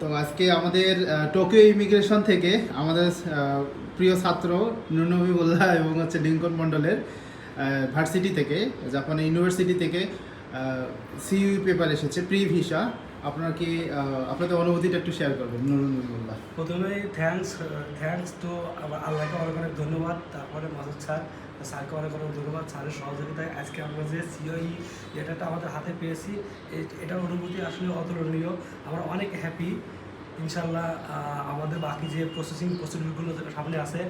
তো আজকে আমাদের টোকিও ইমিগ্রেশন থেকে আমাদের প্রিয় ছাত্র নুরনবী মোল্লা এবং হচ্ছে লিঙ্কন মন্ডলের ভার্সিটি থেকে, জাপানের ইউনিভার্সিটি থেকে সিইউ পেপার এসেছে, প্রি ভিসা। আপনার কি আপনাদের অনুভূতিটা একটু শেয়ার করবেন নুরনবী মোল্লা প্রথমেই থ্যাঙ্কস থ্যাঙ্কস তো আল্লাহকে অনেক অনেক ধন্যবাদ, তারপরে মাসুদ স্যার স্যারকে অনেক অনেক ধন্যবাদ, স্যারের সহযোগিতায় আজকে আমরা যে সিওই এটাটা আমাদের হাতে পেয়েছি এটার অনুভূতি আসলে অতুলনীয়, আমরা অনেক হ্যাপি ইনশাল্লাহ আমাদের বাকি যে প্রসেসিং প্রসিডিউরগুলো সামনে আছে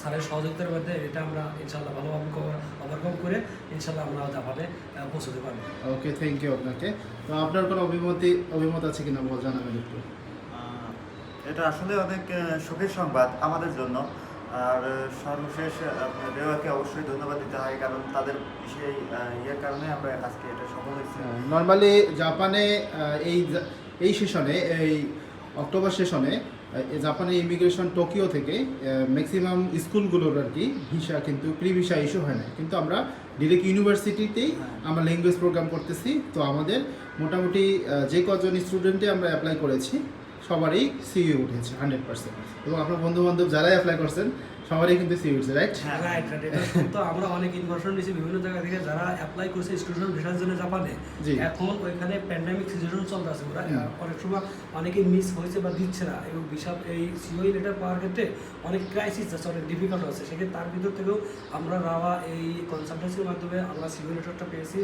স্যারের সহযোগিতার মধ্যে এটা আমরা ইনশাল্লাহ ভালোভাবে ওভারকাম করে ইনশাল্লাহ আমরা জাপানে পৌঁছতে পারব। ওকে থ্যাংক ইউ আপনাকে। তো আপনার কোনো অভিমতি অভিমত আছে কিনা বল জানাবেন একটু। এটা আসলে অনেক সুখের সংবাদ আমাদের জন্য। আর সর্বশেষ রেওয়াকে অবশ্যই ধন্যবাদ দিতে হয় কারণ তাদের সেই ইয়ের কারণে আমরা আজকে এটা সফল হয়েছি। নর্মালি জাপানে এই এই সেশনে এই অক্টোবর সেশনে জাপানে ইমিগ্রেশন টোকিও থেকে ম্যাক্সিমাম স্কুলগুলোর আর কি ভিসা কিন্তু প্রি ভিসা ইস্যু হয় না কিন্তু আমরা ডিরেক্ট ইউনিভার্সিটিতেই আমরা ল্যাঙ্গুয়েজ প্রোগ্রাম করতেছি। তো আমাদের মোটামুটি যে কজন স্টুডেন্টে আমরা অ্যাপ্লাই করেছি সবারই সিইউ উঠেছে হান্ড্রেড পার্সেন্ট এবং আপনার বন্ধু বান্ধব যারাই অ্যাপ্লাই করছেন সবারই কিন্তু সিইউ উঠছে রাইট হ্যাঁ। রাইট রাইট এটা আমরা অনেক ইনফরমেশন নিয়েছি বিভিন্ন জায়গা থেকে যারা অ্যাপ্লাই করছে স্টুডেন্ট ভিসার জন্য জাপানে। এখন ওইখানে প্যান্ডামিক সিচুয়েশন চলতে আছে ওরা। অনেক সময় অনেকে মিস হয়েছে বা দিচ্ছে না এবং ভিসা এই সিওই লেটার পাওয়ার ক্ষেত্রে অনেক ক্রাইসিস আছে অনেক ডিফিকাল্ট আছে। সেক্ষেত্রে তার ভিতর থেকেও আমরা রাওয়া এই কনসালটেন্সির মাধ্যমে আমরা সিওই লেটারটা পেয়েছি।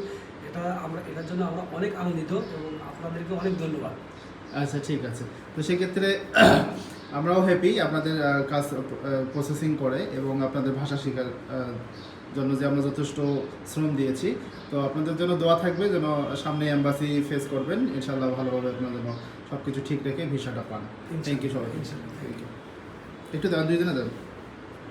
এটা আমরা এটার জন্য আমরা অনেক আনন্দিত এবং আপনাদেরকে অনেক ধন্যবাদ। আচ্ছা ঠিক আছে। তো সেক্ষেত্রে আমরাও হ্যাপি আপনাদের কাজ প্রসেসিং করে এবং আপনাদের ভাষা শেখার জন্য যে আমরা যথেষ্ট শ্রম দিয়েছি। তো আপনাদের জন্য দোয়া থাকবে যেন সামনে অ্যাম্বাসি ফেস করবেন। ইনশাল্লাহ ভালোভাবে আপনার জন্য সব কিছু ঠিক রেখে ভিসাটা পান। থ্যাংক ইউ সবাই থ্যাংক ইউ একটু দেন দুই দিনে দেন